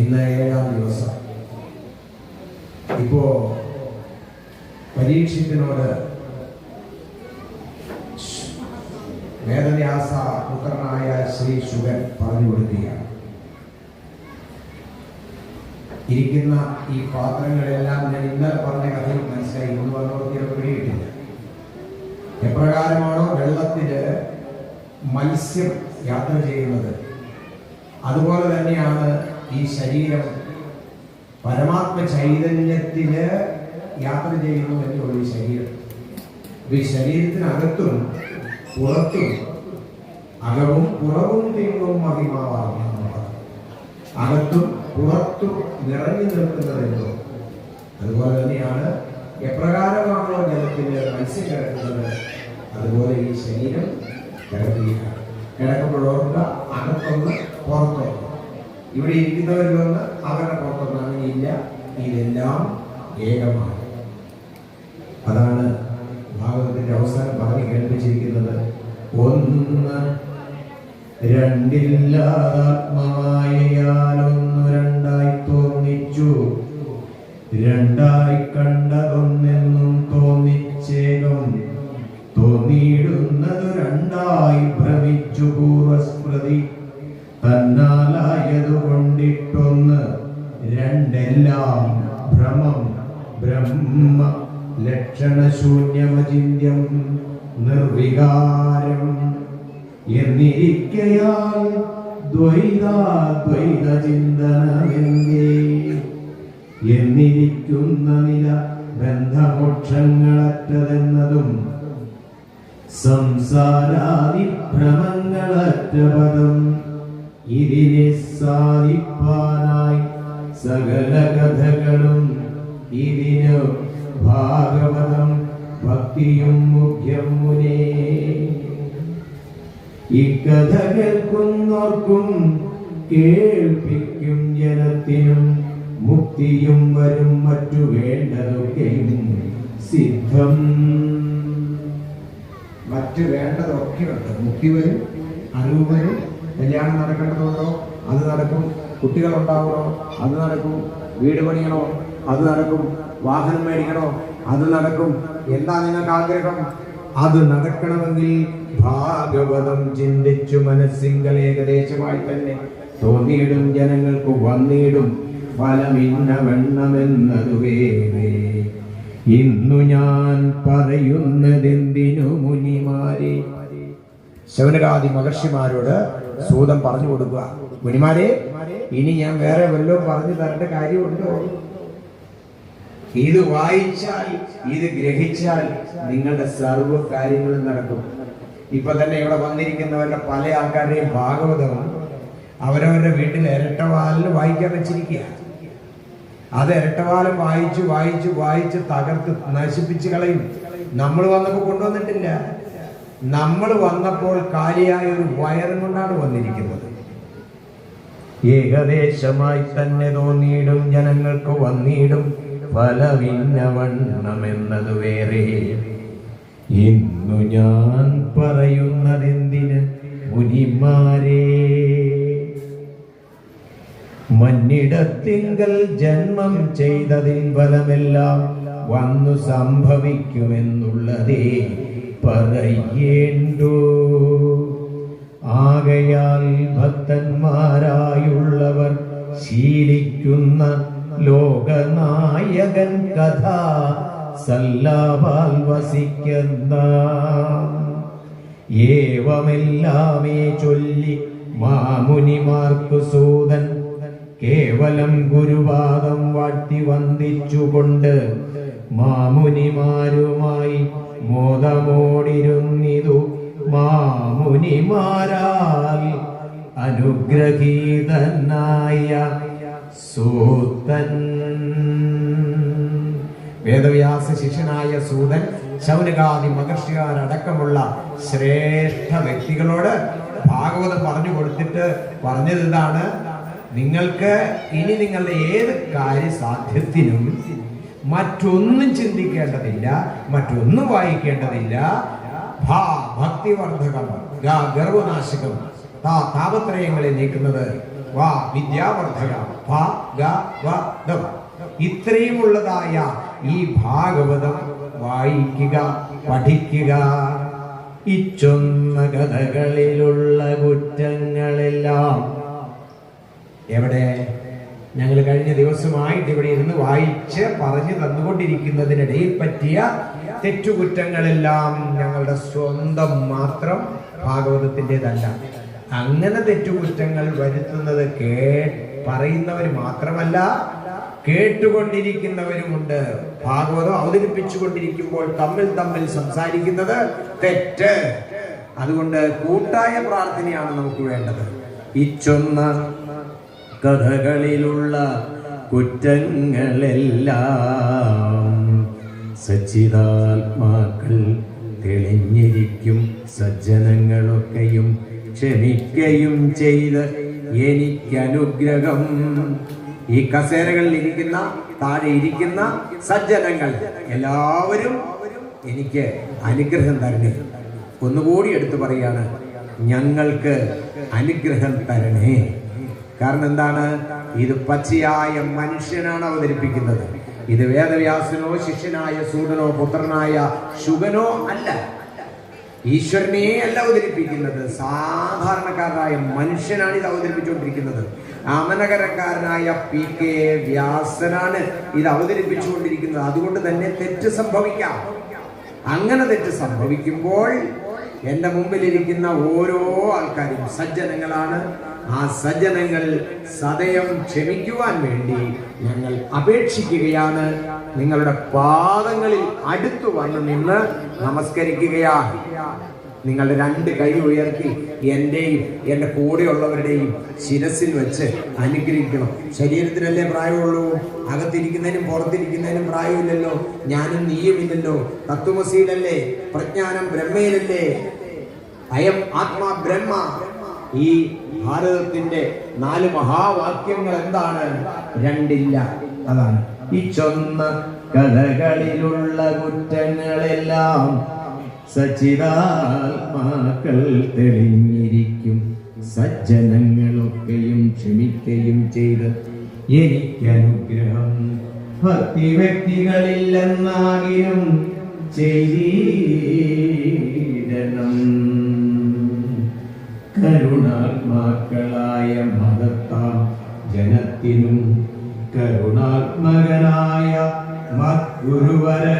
ഇന്ന് ഏഴാം ദിവസം. ഇപ്പോ പരീക്ഷത്തിനോട് വേദവ്യാസ പുത്രനായ ശ്രീ ശുഗൻ പറഞ്ഞു കൊടുക്കുകയാണ്. ഇരിക്കുന്ന ഈ പാത്രങ്ങളെല്ലാം ഞാൻ ഇന്നലെ പറഞ്ഞ കഥയിൽ മനസ്സിലായി. ഇന്ന് വന്നവർക്ക് പിടിയിട്ടില്ല എപ്രകാരമാണോ വെള്ളത്തിൽ മത്സ്യം യാത്ര ചെയ്യുന്നത്? അതുപോലെ തന്നെയാണ് ഈ ശരീരം പരമാത്മ ചൈതന്യത്തിൽ യാത്ര ചെയ്യുന്നു എന്നുള്ള ഈ ശരീരം. ഈ ശരീരത്തിനകത്തും പുറത്തും അകവും പുറവും ദൈവവും മഹിമാവാകും അകത്തും പുറത്തും നിറഞ്ഞു നിൽക്കുന്നതെന്തോ അതുപോലെ തന്നെയാണ് എപ്രകാരമാണോ ജലത്തിന് മത്സ്യം കിടക്കുന്നത് അതുപോലെ ഈ ശരീരം കിടക്കുകയാണ്. കിടക്കുമ്പോഴോർക്ക അകത്തൊന്ന് പുറത്തൊന്ന് ഇവിടെ ഇരിക്കുന്നവരിലൊന്ന് അവരുടെ പുറത്തൊന്നും അങ്ങനെയില്ല ഇതെല്ലാം ഏകമാണ്. അതാണ് ഭാഗവതത്തിന്റെ അവസാനം പറഞ്ഞു കേൾപ്പിച്ചിരിക്കുന്നത്. ഒന്ന് രണ്ടില്ലാതാത്മാവായാലൊന്നു രണ്ടായി തോന്നിച്ചു. രണ്ടായി രണ്ടെല്ലാം ഭ്രമം ബ്രഹ്മ ലക്ഷണശൂന്യമചിന്യം നിർവികാരം. എന്നിരിക്കയാൽ ദ്വൈതാദ്വൈത ചിന്തനമെന്തേ എന്നിരിക്കുന്ന നില ബന്ധമോക്ഷങ്ങളറ്റതെന്നതും സംസാരാദി ഭ്രമങ്ങളറ്റ പദം. ഇതിനെ സാധിപ്പാനായി സകല കഥകളും ഇതിനു ഭാഗവതം ഭക്തിയും മുഖ്യം മുനേ. ഇക്കഥ കേൾക്കുന്നോർക്കും കേൾപ്പിക്കും ജനത്തിനും മുക്തിയും വരും മറ്റു വേണ്ടതൊക്കെയും സിദ്ധം. മറ്റു വേണ്ടതൊക്കെ ഉണ്ട് മുക്തി വരും അറിവ് വരും കല്യാണം നടക്കേണ്ടതുണ്ടോ? അത് നടക്കും. കുട്ടികൾ ഉണ്ടാവണോ അത് നടക്കും. വീട് പണിയണോ? അത് നടക്കും. വാഹനം മേടിക്കണോ? അത് നടക്കും. എന്താ നിങ്ങൾക്ക് ആഗ്രഹം? അത് നടക്കണമെങ്കിൽ ഭാഗവതം ചിന്തിച്ചു മനസ്സിങ്കൽ ഏകദേശമായി തന്നെ തോന്നിയിടും ജനങ്ങൾക്ക് വന്നിടും ഫലമിന്ന ഇന്നു ഞാൻ പറയുന്നതെന്തിനു മുനിമാരെ? ശൗനകാദി മഹർഷിമാരോട് സൂതം പറഞ്ഞു കൊടുക്കുക. മുനിമാരെ ഇനി ഞാൻ വേറെ വല്ലതും പറഞ്ഞു തരേണ്ട കാര്യമുണ്ടോ? ഇത് വായിച്ചാൽ ഇത് ഗ്രഹിച്ചാൽ നിങ്ങളുടെ സർവ കാര്യങ്ങളും നടക്കും. ഇപ്പൊ തന്നെ ഇവിടെ വന്നിരിക്കുന്നവരുടെ പല ആൾക്കാരുടെയും ഭാഗവതമാണ്. അവരവരുടെ വീട്ടിൽ ഇരട്ടവാലിന് വായിക്കാൻ വെച്ചിരിക്കുക. അത് ഇരട്ടവാലം വായിച്ചു വായിച്ചു വായിച്ച് തകർത്ത് നശിപ്പിച്ച് കളയും. നമ്മൾ വന്നപ്പോൾ കൊണ്ടുവന്നിട്ടില്ല. നമ്മൾ വന്നപ്പോൾ കാലിയായ ഒരു വയറും കൊണ്ടാണ് വന്നിരിക്കുന്നത്. ഏകദേശമായി തന്നെ തോന്നിയിടും ജനങ്ങൾക്ക് വന്നിടും ഫലമിന്നവണ്ണമെന്നത് വേറെ. ഇന്നു ഞാൻ പറയുന്നതെന്തിന് മുനിമാരെ? മന്നിടത്തിങ്കൽ ജന്മം ചെയ്തതിൻ ഫലമെല്ലാം വന്നു സംഭവിക്കുമെന്നുള്ളതേ പറയേണ്ടു. ആകയാൽ ഭക്തന്മാരായുള്ളവർ ശീലിക്കുന്ന ലോകനായകൻ കഥ സല്ലാപാൽ വസിക്കുന്ന. ഏവമെല്ലാമേ ചൊല്ലി മാമുനിമാർക്കു സൂതൻ കേവലം ഗുരുവാദം വാഴ്ത്തി വന്ദിച്ചുകൊണ്ട് മാമുനിമാരുമായി മോദമോടിരുന്നിതു മാമുനിമാരാൽ അനുഗ്രഹീതനായ സൂതൻ. വേദവ്യാസ ശിഷ്യനായ സൂതൻ ശൗനകാദി മഹർഷികാരടക്കമുള്ള ശ്രേഷ്ഠ വ്യക്തികളോട് ഭാഗവതം പറഞ്ഞു കൊടുത്തിട്ട് പറഞ്ഞത് ഇതാണ് നിങ്ങൾക്ക് ഇനി നിങ്ങളുടെ ഏത് കാര്യസാധ്യത്തിനും മറ്റൊന്നും ചിന്തിക്കേണ്ടതില്ല മറ്റൊന്നും വായിക്കേണ്ടതില്ല ഭാ ഭക്തിവർദ്ധകം രാ ഗർവനാശകം. താ താപത്രയങ്ങളെ നീക്കുന്നത് വാ വിദ്യാവർദ്ധക. ഭാ ഗ വ ദം. ഇത്രയുമുള്ളതായ ഈ ഭാഗവതം വായിക്കുക പഠിക്കുക. ഇച്ചൊന്ന കഥകളിലുള്ള കുറ്റങ്ങളെല്ലാം എവിടെ? ഞങ്ങൾ കഴിഞ്ഞ ദിവസമായിട്ട് ഇവിടെ ഇരുന്ന് വായിച്ച് പറഞ്ഞു തന്നുകൊണ്ടിരിക്കുന്നതിനിടയിൽ പറ്റിയ തെറ്റുകുറ്റങ്ങളെല്ലാം ഞങ്ങളുടെ സ്വന്തം മാത്രം ഭാഗവതത്തിന്റെതല്ല. അങ്ങനെ തെറ്റുകുറ്റങ്ങൾ വരുത്തുന്നത് കേ പറയുന്നവർ മാത്രമല്ല കേട്ടുകൊണ്ടിരിക്കുന്നവരുമുണ്ട്. ഭാഗവതം അവതരിപ്പിച്ചുകൊണ്ടിരിക്കുമ്പോൾ തമ്മിൽ തമ്മിൽ സംസാരിക്കുന്നത് തെറ്റ്. അതുകൊണ്ട് കൂട്ടായ പ്രാർത്ഥനയാണ് നമുക്ക് വേണ്ടത്. ഇച്ചൊന്ന കഥകളിലുള്ള കുറ്റങ്ങളെല്ലാം സച്ചിതാത്മാക്കൾ തെളിഞ്ഞിരിക്കും സജ്ജനങ്ങളൊക്കെയും ക്ഷമിക്കയും ചെയ്ത് എനിക്കനുഗ്രഹം. ഈ കസേരകളിൽ ഇരിക്കുന്ന താഴെ ഇരിക്കുന്ന സജ്ജനങ്ങൾ എല്ലാവരും എനിക്ക് അനുഗ്രഹം തരണേ. ഒന്നുകൂടി എടുത്തു പറയാണ് ഞങ്ങൾക്ക് അനുഗ്രഹം തരണേ. കാരണം എന്താണ്? ഇത് പച്ചയായ മനുഷ്യനാണ് അവതരിപ്പിക്കുന്നത്. ഇത് വേദവ്യാസനോ ശിഷ്യനായ സൂടനോ പുത്രനായ ശുഗനോ അല്ല. ഈശ്വരനെ അല്ല അവതരിപ്പിക്കുന്നത്. സാധാരണക്കാരനായ മനുഷ്യനാണ് ഇത് അവതരിപ്പിച്ചുകൊണ്ടിരിക്കുന്നത്. അമനകരക്കാരനായ പി കെ വ്യാസനാണ് ഇത് അവതരിപ്പിച്ചുകൊണ്ടിരിക്കുന്നത്. അതുകൊണ്ട് തന്നെ തെറ്റ് സംഭവിക്കാം. അങ്ങനെ തെറ്റ് സംഭവിക്കുമ്പോൾ എന്റെ മുമ്പിലിരിക്കുന്ന ഓരോ ആൾക്കാരും സജ്ജനങ്ങളാണ്. ആ സജ്ജനങ്ങൾ സദയം ക്ഷമിക്കുവാൻ വേണ്ടി ഞങ്ങൾ അപേക്ഷിക്കുകയാണ്. നിങ്ങളുടെ പാദങ്ങളിൽ അടുത്തു വന്ന് നിന്ന് നമസ്കരിക്കുകയാണ് നിങ്ങളുടെ രണ്ട് കൈ ഉയർത്തി എന്റെയും എന്റെ കൂടെയുള്ളവരുടെയും ശിരസിൽ വെച്ച് അനുഗ്രഹിക്കണം. ശരീരത്തിനല്ലേ പ്രായമുള്ളൂ? അകത്തിരിക്കുന്നതിനും പുറത്തിരിക്കുന്നതിനും പ്രായമില്ലല്ലോ. ഞാനും നീയുമില്ലല്ലോ. തത്വമസിയിലല്ലേ പ്രജ്ഞാനം ബ്രഹ്മയിലല്ലേ? അയം ആത്മാ ബ്രഹ്മ. ഈ ഭാരതത്തിന്റെ നാല് മഹാവാക്യങ്ങൾ എന്താണ്? രണ്ടില്ല. അതാണ്. ഈ ചൊന്ന കഥകളിലുള്ള കുറ്റങ്ങളെല്ലാം സച്ചിതാത്മാക്കൾ തെളിഞ്ഞിരിക്കും. സജ്ജനങ്ങളൊക്കെയും ക്ഷമിക്കുകയും ചെയ്ത് എനിക്കനുഗ്രഹം ഭക്തി വ്യക്തികളില്ലെന്നാകിലും ചെയ്തിടണം. കരുണാത്മാക്കളായ മതത്താം ജനത്തിനും കരുണാത്മകനായ മദ്ഗുരുവരനായും